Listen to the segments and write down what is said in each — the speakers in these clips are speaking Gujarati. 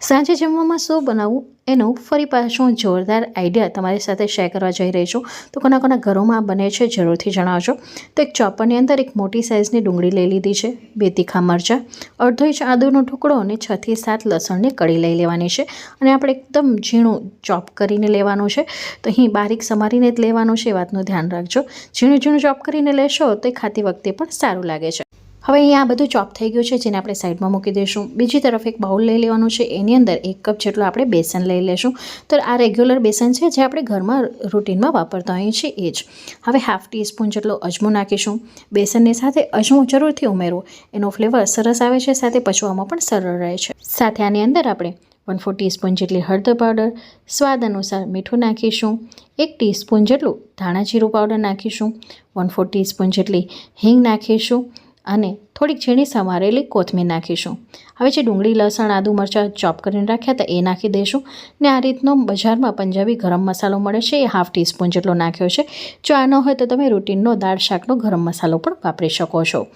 સાંજે જમવામાં શું બનાવવું એનું ફરી પાછું જોરદાર આઈડિયા તમારી સાથે શેર કરવા જઈ રહી છું. તો કોના કોના ઘરોમાં બને છે જરૂરથી જણાવજો. તો એક ચોપરની અંદર એક મોટી સાઇઝની ડુંગળી લઈ લીધી છે, બે તીખા મરચાં, અડધો ઇંચ આદુનો ટુકડો અને છથી સાત લસણની કળી લઈ લેવાની છે. અને આપણે એકદમ ઝીણું ચોપ કરીને લેવાનું છે. તો અહીં બારીક સમારીને જ લેવાનું છે, એ વાતનું ધ્યાન રાખજો. ઝીણું ઝીણું ચોપ કરીને લેશો તો એ ખાતી વખતે પણ સારું લાગે છે. હવે અહીંયા આ બધું ચોપ થઈ ગયું છે, જેને આપણે સાઈડમાં મૂકી દઈશું. બીજી તરફ એક બાઉલ લઈ લેવાનું છે, એની અંદર એક કપ જેટલું આપણે બેસન લઈ લેશું. તો આ રેગ્યુલર બેસન છે, જે આપણે ઘરમાં રૂટીનમાં વાપરતા હોઈએ છીએ, એ જ. હવે હાફ ટીસ્પૂન જેટલો અજમો નાખીશું. બેસનની સાથે અજમો જરૂરથી ઉમેરવો. એનો ફ્લેવર સરસ આવે છે, સાથે પચવામાં પણ સરળ રહે છે. સાથે આની અંદર આપણે વન ફોર ટીસ્પૂન જેટલી હળદર પાવડર સ્વાદ અનુસાર મીઠું નાખીશું. એક ટીસ્પૂન જેટલું ધાણા જીરું પાવડર નાખીશું. વન ફોર ટીસ્પૂન જેટલી હિંગ નાખીશું. અને થોડીક ઝીણી સમારેલી કોથમીર નાખીશું. હવે જે ડુંગળી, લસણ, આદુ મરચાં ચોપ કરીને રાખ્યા હતા, એ નાખી દઈશું. ને આ રીતનો બજારમાં પંજાબી ગરમ મસાલો મળે છે, એ હાફ ટીસ્પૂન જેટલો નાખ્યો છે. જો આ ન હોય તો તમે રૂટીનનો, દાળ શાકનો ગરમ મસાલો પણ વાપરી શકો છો.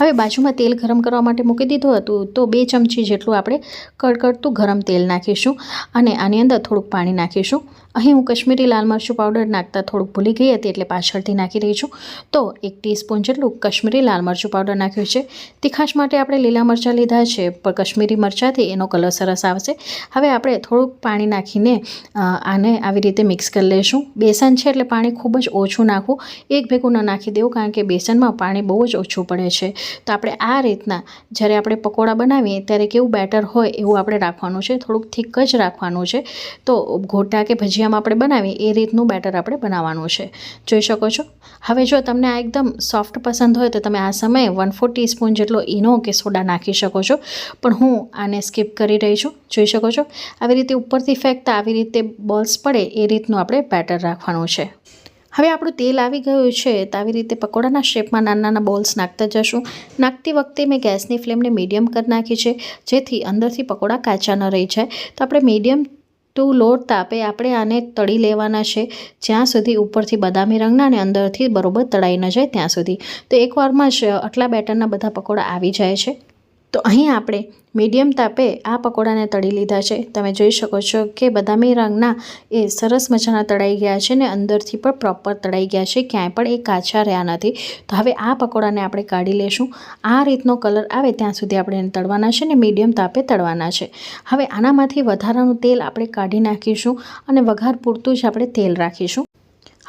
હવે બાજુમાં તેલ ગરમ કરવા માટે મૂકી દીધું હતું, તો બે ચમચી જેટલું આપણે કડકડતું ગરમ તેલ નાખીશું. અને આની અંદર થોડુંક પાણી નાખીશું. અહીં હું કશ્મીરી લાલ મરચું પાવડર નાખતા થોડુંક ભૂલી ગઈ હતી એટલે પાછળથી નાખી રહી છું. તો એક ટીસ્પૂન જેટલું કશ્મીરી લાલ મરચું પાવડર નાખ્યું છે. તીખાશ માટે આપણે લીલા મરચાં લીધા છે, પણ કશ્મીરી મરચાંથી એનો કલર સરસ આવશે. હવે આપણે થોડુંક પાણી નાખીને આને આવી રીતે મિક્સ કરી લઈશું. બેસન છે એટલે પાણી ખૂબ જ ઓછું નાખવું. એક ભેગું ન નાખી દેવું કારણ કે બેસનમાં પાણી બહુ જ ઓછું પડે છે. તો આપણે આ રીતના જ્યારે આપણે પકોડા બનાવીએ ત્યારે કેવું બેટર હોય એવું આપણે રાખવાનું છે. થોડુંક થીક જ રાખવાનું છે. તો ઘોટા કે ભજીયામાં આપણે બનાવીએ, એ રીતનું બેટર આપણે બનાવવાનું છે. જોઈ શકો છો? હવે જો તમને આ એકદમ સોફ્ટ પસંદ હોય તો તમે આ સમયે વન ફોર ટીસ્પૂન જેટલો ઈનો કે સોડા નાખી શકો છો. પણ હું આને સ્કીપ કરી રહી છું. જોઈ શકો છો? આવી રીતે ઉપરથી ફેંકતા આવી રીતે બોલ્સ પડે, એ રીતનું આપણે બેટર રાખવાનું છે. હવે આપણું તેલ આવી ગયું છે, તો આવી રીતે પકોડાના શેપમાં નાના નાના બોલ્સ નાખતા જશું. નાખતી વખતે મેં ગેસની ફ્લેમને મીડિયમ કરી નાખી છે, જેથી અંદરથી પકોડા કાચા ન રહી જાય. તો આપણે મીડિયમ ટુ લોટ તાપે, આપણે આને તળી લેવાના છે. જ્યાં સુધી ઉપરથી બદામી રંગના અને અંદરથી બરોબર તળાઈ ન જાય ત્યાં સુધી. તો એકવારમાં જ આટલા બેટરના બધા પકોડા આવી જાય છે. તો અહીં આપણે મીડિયમ તાપે આ પકોડાને તળી લીધા છે. તમે જોઈ શકો છો કે બદામી રંગના એ સરસ મજાના તળાઈ ગયા છે ને અંદરથી પણ પ્રોપર તળાઈ ગયા છે. ક્યાંય પણ એ કાચા રહ્યા નથી. તો હવે આ પકોડાને આપણે કાઢી લેશું. આ રીતનો કલર આવે ત્યાં સુધી આપણે એને તળવાના છે ને મીડિયમ તાપે તળવાના છે. હવે આનામાંથી વધારાનું તેલ આપણે કાઢી નાખીશું અને વઘાર પૂરતું જ આપણે તેલ રાખીશું.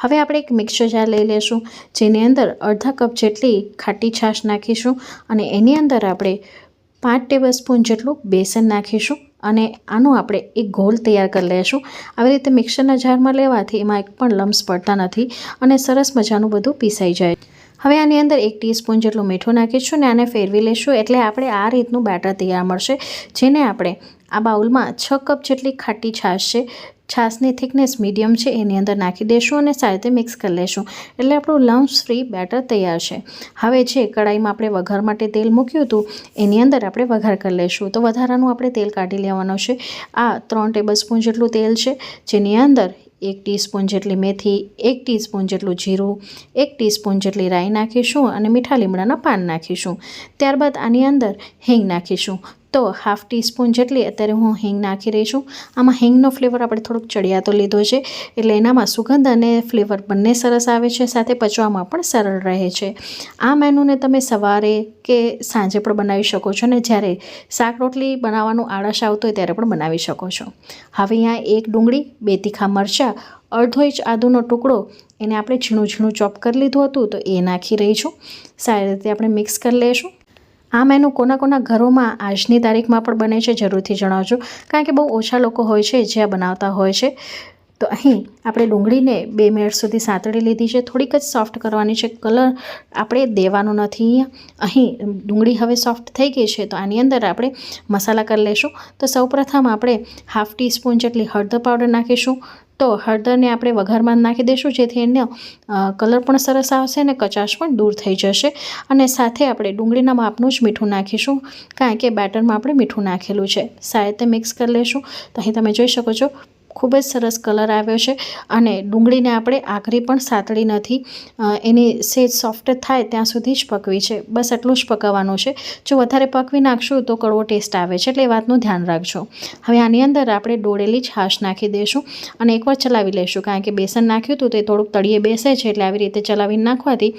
હવે આપણે એક મિક્સર જાર લઈ લઈશું જેની અંદર અડધા કપ જેટલી ખાટી છાશ નાખીશું અને એની અંદર આપણે પાંચ ટેબલ સ્પૂન જેટલું બેસન નાખીશું અને આનું આપણે એક ઘોલ તૈયાર કરી લઈશું. આવી રીતે મિક્સરના જારમાં લેવાથી એમાં એક પણ લમ્સ પડતા નથી અને સરસ મજાનું બધું પીસાઈ જાય. હવે આની અંદર એક ટીસ્પૂન જેટલું મીઠું નાખીશું ને આને ફેરવી લઈશું એટલે આપણે આ રીતનું બેટર તૈયાર મળશે, જેને આપણે આ બાઉલમાં છ કપ જેટલી ખાટી છાશ છે. છાશની થિકનેસ મીડિયમ છે, એની અંદર નાખી દઈશું અને સારી રીતે મિક્સ કરી લઈશું એટલે આપણું લમ્સ ફ્રી બેટર તૈયાર છે. હવે જે કડાઈમાં આપણે વઘાર માટે તેલ મૂક્યું હતું, એની અંદર આપણે વઘાર કરી લઈશું તો વધારાનું આપણે તેલ કાઢી લેવાનું છે. આ ત્રણ ટેબલ સ્પૂન જેટલું તેલ છે, જેની અંદર એક ટીસ્પૂન જેટલી મેથી, એક ટીસ્પૂન જેટલું જીરું, એક ટીસ્પૂન જેટલી રાઈ નાખીશું અને મીઠા લીમડાના પાન નાખીશું. ત્યારબાદ આની અંદર હિંગ નાખીશું. તો હાફ ટીસ્પૂન જેટલી અત્યારે હું હિંગ નાખી રહી છું. આમાં હિંગનો ફ્લેવર આપણે થોડોક ચડિયાતો લીધો છે, એટલે એનામાં સુગંધ અને ફ્લેવર બંને સરસ આવે છે, સાથે પચવામાં પણ સરળ રહે છે. આ મેનુને તમે સવારે કે સાંજે પણ બનાવી શકો છો ને જ્યારે શાક રોટલી બનાવવાનું આળસ આવતો હોય ત્યારે પણ બનાવી શકો છો. હવે અહીંયા એક ડુંગળી, બે તીખા મરચાં, અડધો ઇંચ આદુનો ટુકડો, એને આપણે ઝીણું ઝીણું ચોપ કરી લીધું હતું તો એ નાખી રહી છું. સારી રીતે આપણે મિક્સ કરી લઈશું આ મેનુ કોના કોના ઘરોમાં આજની તારીખમાં પણ બને છે, જરૂરથી જણાવજો. કારણ કે બહુ ઓછા લોકો હોય છે જે આ બનાવતા હોય છે. તો અહીં આપણે ડુંગળીને બે મિનિટ સુધી સાંતળી લીધી છે. થોડીક જ સોફ્ટ કરવાની છે. કલર આપણે દેવાનો નથી અહીં ડુંગળી હવે સોફ્ટ થઈ ગઈ છે, તો આની અંદર આપણે મસાલા કરી લઈશું તો સૌપ્રથમ આપણે હાફ ટીસ્પૂન જેટલી હળદર પાવડર નાખીશું. તો હળદરને આપણે વઘારમાં નાખી દઈશું, જેથી એનો કલર પણ સરસ આવશે અને કચાશ પણ દૂર થઈ જશે. અને સાથે આપણે ડુંગળીના માપનું જ મીઠું નાખીશું, કારણ કે બેટરમાં આપણે મીઠું નાખેલું છે. સારી રીતે મિક્સ કરી લઈશું તો અહીં તમે જોઈ શકો છો ખૂબ જ સરસ કલર આવ્યો છે અને ડુંગળીને આપણે આખરી પણ સાતળી નથી એની સેજ સોફ્ટ થાય ત્યાં સુધી જ પકવી છે. બસ એટલું જ પકાવવાનું છે. જો વધારે પકવી નાખશું તો કડવો ટેસ્ટ આવે છે એટલે એ વાતનું ધ્યાન રાખજો. હવે આની અંદર આપણે ડોળેલી છાશ નાખી દઈશું અને એકવાર ચલાવી લઈશું કારણ કે બેસન નાખ્યું હતું તે થોડુંક તળીએ બેસે છે એટલે આવી રીતે ચલાવીને નાખવાથી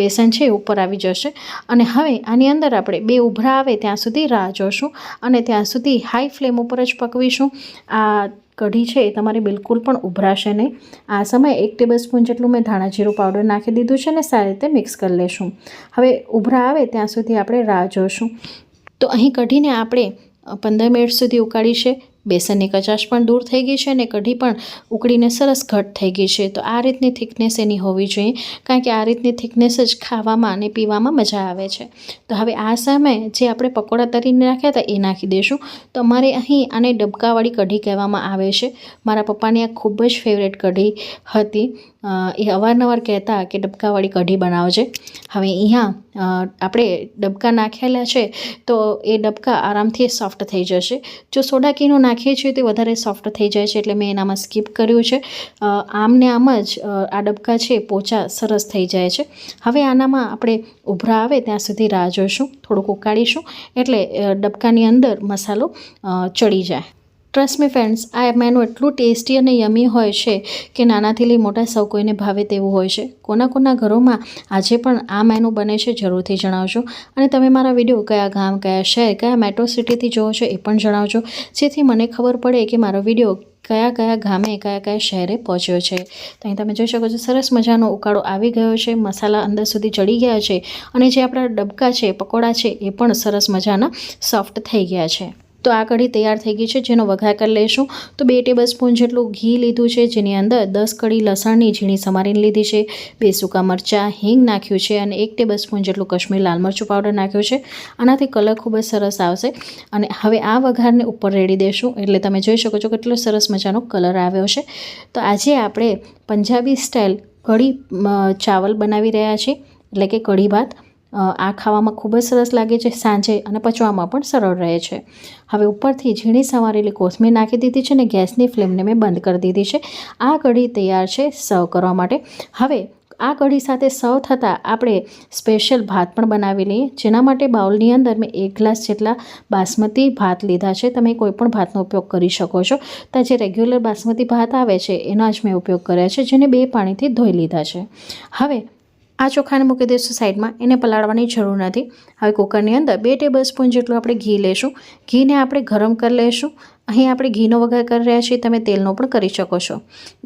બેસન છે ઉપર આવી જશે. અને હવે આની અંદર આપણે બે ઉભરા આવે ત્યાં સુધી રાહ જોશું અને ત્યાં સુધી હાઈ ફ્લેમ ઉપર જ પકવીશું. આ કઢી છે એ તમારે બિલકુલ પણ ઉભરાશે નહીં. આ સમયે એક ટેબલ સ્પૂન જેટલું મેં ધાણા જીરું પાવડર નાખી દીધું છે ને સારી રીતે મિક્સ કરી લેશું. હવે ઉભરા આવે ત્યાં સુધી આપણે રાહ જોઈશું તો અહીં કઢીને આપણે પંદર મિનિટ સુધી ઉકાળી છે. બેસનની કચાશ પણ દૂર થઈ ગઈ છે અને કઢી પણ ઉકળીને સરસ ઘટ થઈ ગઈ છે. તો આ રીતની થિકનેસ એની હોવી જોઈએ, કારણ કે આ રીતની થિકનેસ જ ખાવામાં અને પીવામાં મજા આવે છે. તો હવે આ સમયે જે આપણે પકોડા તરીને નાખ્યા હતા એ નાખી દઈશું. તો અમારે અહીં આને ડબકાવાળી કઢી કહેવામાં આવે છે. મારા પપ્પાની આ ખૂબ જ ફેવરેટ કઢી હતી. એ અવારનવાર કહેતા કે ડબકાવાળી કઢી બનાવજે. હવે અહીંયા આપણે ડબકા નાખેલા છે તો એ ડબકા આરામથી સોફ્ટ થઈ જશે. જો સોડા કીનું નાખીએ છીએ તે વધારે સોફ્ટ થઈ જાય છે એટલે મેં એનામાં સ્કીપ કર્યું છે. આમને આમ જ આ ડબકા છે પોચા સરસ થઈ જાય છે. હવે આનામાં આપણે ઉભરા આવે ત્યાં સુધી રાહ જોઈશું થોડુંક ઉકાળીશું એટલે ડબકાની અંદર મસાલો ચડી જાય. ટ્રસ્ટ મી ફ્રેન્ડ્સ આ મેનુ એટલું ટેસ્ટી અને યમી હોય છે કે નાનાથી લઈ મોટા સૌ કોઈને ભાવે તેવું હોય છે. કોના કોના ઘરોમાં આજે પણ આ મેનુ બને છે જરૂરથી જણાવજો. અને તમે મારા વીડિયો કયા ગામ, કયા શહેર, કયા મેટ્રો સિટીથી જોવો છો એ પણ જણાવજો, જેથી મને ખબર પડે કે મારો વીડિયો કયા કયા ગામે, કયા કયા શહેરે પહોંચ્યો છે. તો અહીં તમે જોઈ શકો છો, સરસ મજાનો ઉકાળો આવી ગયો છે, મસાલા અંદર સુધી ચડી ગયા છે અને જે આપણા ડબકા છે, પકોડા છે એ પણ સરસ મજાના સોફ્ટ થઈ ગયા છે. તો આ કઢી તૈયાર થઈ ગઈ છે, જેનો વઘાર કરી લઈશું. તો બે ટેબલ જેટલું ઘી લીધું છે, જેની અંદર દસ કઢી લસણની ઝીણી સમારીને લીધી છે, બે સૂકા મરચાં હિંગ નાખ્યું છે અને એક ટેબલ જેટલું કશ્મીર લાલ મરચું પાવડર નાખ્યું છે. આનાથી કલર ખૂબ જ સરસ આવશે અને હવે આ વઘારને ઉપર રેડી દેશું, એટલે તમે જોઈ શકો છો કેટલો સરસ મજાનો કલર આવ્યો છે. તો આજે આપણે પંજાબી સ્ટાઇલ કઢી ચાવલ બનાવી રહ્યા છીએ, એટલે કે કઢી ભાત. આ ખાવામાં ખૂબ જ સરસ લાગે છે, સાંજે અને પચવામાં પણ સરળ રહે છે. હવે ઉપરથી ઝીણી સવારેલી કોથમીર નાખી દીધી છે અને ગેસની ફ્લેમને મેં બંધ કરી દીધી છે. આ કઢી તૈયાર છે સર્વ કરવા માટે. હવે આ કઢી સાથે સર્વ થતાં આપણે સ્પેશિયલ ભાત પણ બનાવી લઈએ, જેના માટે બાઉલની અંદર મેં એક ગ્લાસ જેટલા બાસમતી ભાત લીધા છે. તમે કોઈપણ ભાતનો ઉપયોગ કરી શકો છો. તો જે રેગ્યુલર બાસમતી ભાત આવે છે, એના જ મેં ઉપયોગ કર્યા છે, જેને બે પાણીથી ધોઈ લીધા છે. હવે આ ચોખાને મૂકી દઈશું સાઈડમાં, એને પલાળવાની જરૂર નથી. હવે કુકરની અંદર બે ટેબલ જેટલું આપણે ઘી લઈશું. ઘીને આપણે ગરમ કરી લઈશું. અહીં આપણે ઘીનો વઘાર કરી રહ્યા છીએ, તમે તેલનો પણ કરી શકો છો.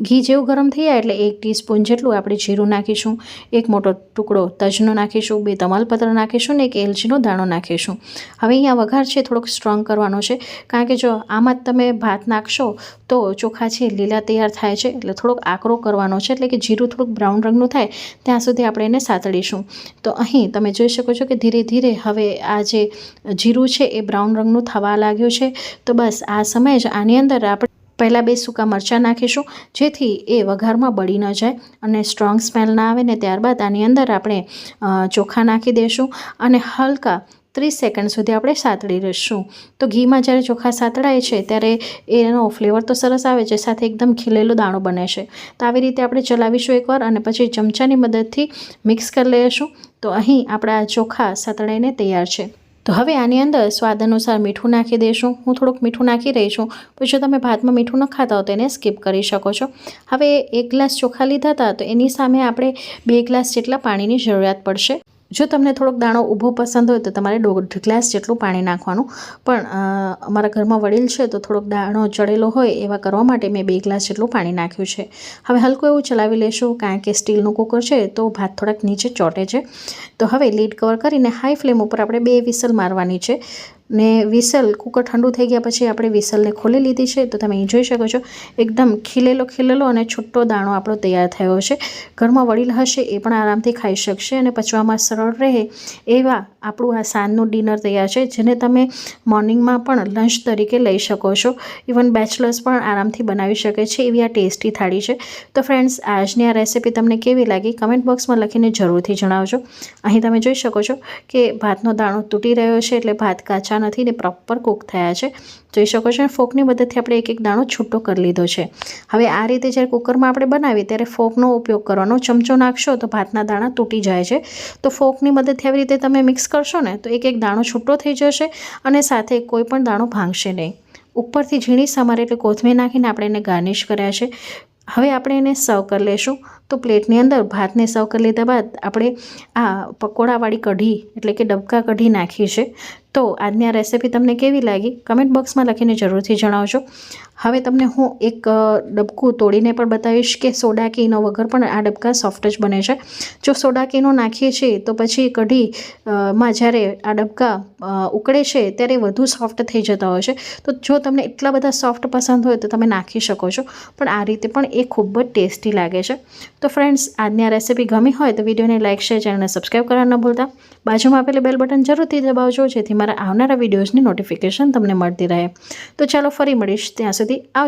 ઘી જેવું ગરમ થઈ જાય એટલે એક ટીસ્પૂન જેટલું આપણે જીરું નાખીશું, એક મોટો ટુકડો તજનો નાખીશું, બે તમાલપત્ર નાખીશું ને એક એલચીનો દાણો નાખીશું. હવે અહીંયા વઘાર છે, થોડોક સ્ટ્રોંગ કરવાનો છે. કારણ કે જો આમાં જ તમે ભાત નાખશો, તો ચોખા છે, લીલા તૈયાર થાય છે, એટલે થોડોક આકરો કરવાનો છે, એટલે કે જીરું થોડુંક બ્રાઉન રંગનું થાય, ત્યાં સુધી આપણે એને સાતળીશું. તો અહીં તમે જોઈ શકો છો કે ધીરે ધીરે હવે આ જે જીરું છે, એ બ્રાઉન રંગનું થવા લાગ્યું છે. તો બસ આ સમયે જ આની અંદર આપણે પહેલાં બે સૂકા મરચાં નાખીશું, જેથી એ વઘારમાં બળી ન જાય અને સ્ટ્રોંગ સ્મેલ ના આવે ને ત્યારબાદ આની અંદર આપણે ચોખા નાખી દઈશું અને હલકા ત્રીસ સેકન્ડ સુધી આપણે સાતળી રહીશું. તો ઘીમાં જ્યારે ચોખા સાતળાય છે, ત્યારે એનો ફ્લેવર તો સરસ આવે છે, સાથે એકદમ ખીલેલો દાણો બને છે. તો આવી રીતે આપણે ચલાવીશું એકવાર અને પછી ચમચાની મદદથી મિક્સ કરી લઈશું. તો અહીં આપણા ચોખા સાતળાઈને તૈયાર છે. તો હવે આની અંદર સ્વાદ અનુસાર મીઠું નાખી દઈશું હું થોડુંક મીઠું નાખી રહી છું. પછી જો તમે ભાતમાં મીઠું ન ખાતા હો તો એને સ્કીપ કરી શકો છો. હવે એક ગ્લાસ ચોખા લીધા હતા તો એની સામે આપણે બે ગ્લાસ જેટલા પાણીની જરૂરિયાત પડશે. જો તમને થોડોક દાણો ઊભો પસંદ હોય તો તમારે દોઢ ગ્લાસ જેટલું પાણી નાખવાનું. પણ અમારા ઘરમાં વડીલ છે તો થોડોક દાણો ચડેલો હોય એવા કરવા માટે મેં બે ગ્લાસ જેટલું પાણી નાખ્યું છે. હવે હલકું એવું ચલાવી લેશું કારણ કે સ્ટીલનું કુકર છે તો ભાત થોડાક નીચે ચોંટે છે. તો હવે લીડ કવર કરીને હાઈ ફ્લેમ ઉપર આપણે બે વિસલ મારવાની છે. ને વિસલ કુકર ઠંડુ થઈ ગયા પછી આપણે વિસલને ખોલી લીધી છે. તો તમે અહીં જોઈ શકો છો, એકદમ ખીલેલો ખીલેલો અને છૂટો દાણો આપણો તૈયાર થયો છે. ઘરમાં વડીલ હશે એ પણ આરામથી ખાઈ શકશે અને પચવામાં સરળ રહે એવા આપણું આ સાંજનું ડિનર તૈયાર છે, જેને તમે મોર્નિંગમાં પણ લંચ તરીકે લઈ શકો છો. ઇવન બેચલર્સ પણ આરામથી બનાવી શકે છે એવી આ ટેસ્ટી થાળી છે. તો ફ્રેન્ડ્સ, આજની આ રેસીપી તમને કેવી લાગી કમેન્ટ બોક્સમાં લખીને જરૂરથી જણાવજો. અહીં તમે જોઈ શકો છો કે ભાતનો દાણો તૂટી રહ્યો છે એટલે ભાત કાચા કાચા નથી ને પ્રોપર કૂક થયા છે. જોઈ શકો છો ફોકની મદદથી આપણે એક એક દાણો છૂટો કરી લીધો છે. હવે આ રીતે જ્યારે કુકરમાં આપણે બનાવીએ ત્યારે ફોકનો ઉપયોગ કરવાનો, ચમચો નાખશો તો ભાતના દાણા તૂટી જાય છે. તો ફોકની મદદથી આવી રીતે તમે મિક્સ કરશો ને, તો એક એક દાણો છૂટો થઈ જશે અને સાથે કોઈ પણ દાણો ભાંગશે નહીં. ઉપરથી ઝીણી સમારે એટલે કોથમીર નાખીને આપણે એને ગાર્નિશ કર્યા છે. હવે આપણે એને સર્વ કરી લઈશું તો પ્લેટની અંદર ભાતને સર્વ કરી લીધા બાદ આપણે આ પકોડાવાળી કઢી, એટલે કે ડબકા કઢી નાખી છે. તો આજની આ રેસિપી તમને કેવી લાગી? કમેન્ટ બોક્સમાં લખીને જરૂરથી જણાવજો. હવે તમને હું એક ડબકું તોડીને પણ બતાવીશ કે સોડા કીનો વગર પણ આ ડબકા સોફ્ટ જ બને છે. જો સોડા કીનો નાખીએ છીએ, તો પછી કઢીમાં જ્યારે આ ડબકા ઉકળે છે, ત્યારે વધુ સોફ્ટ થઈ જતા હોય છે. તો જો તમને એટલા બધા સોફ્ટ પસંદ હોય તો તમે નાખી શકો છો. પણ આ રીતે પણ એ ખૂબ જ ટેસ્ટી લાગે છે. તો ફ્રેન્ડ્સ આજની આ રેસીપી ગમી હોય તો વિડીયોને લાઇક શેર ચેનલને સબસ્ક્રાઈબ કરવા ન ભૂલતા. બાજુમાં આપેલી બેલ બટન જરૂરથી દબાવજો, જેથી મારા આવનારા વિડીયોઝની નોટિફિકેશન તમને મળતી રહે. તો ચાલો ફરી મળીશ ત્યાં સુધી આવજો.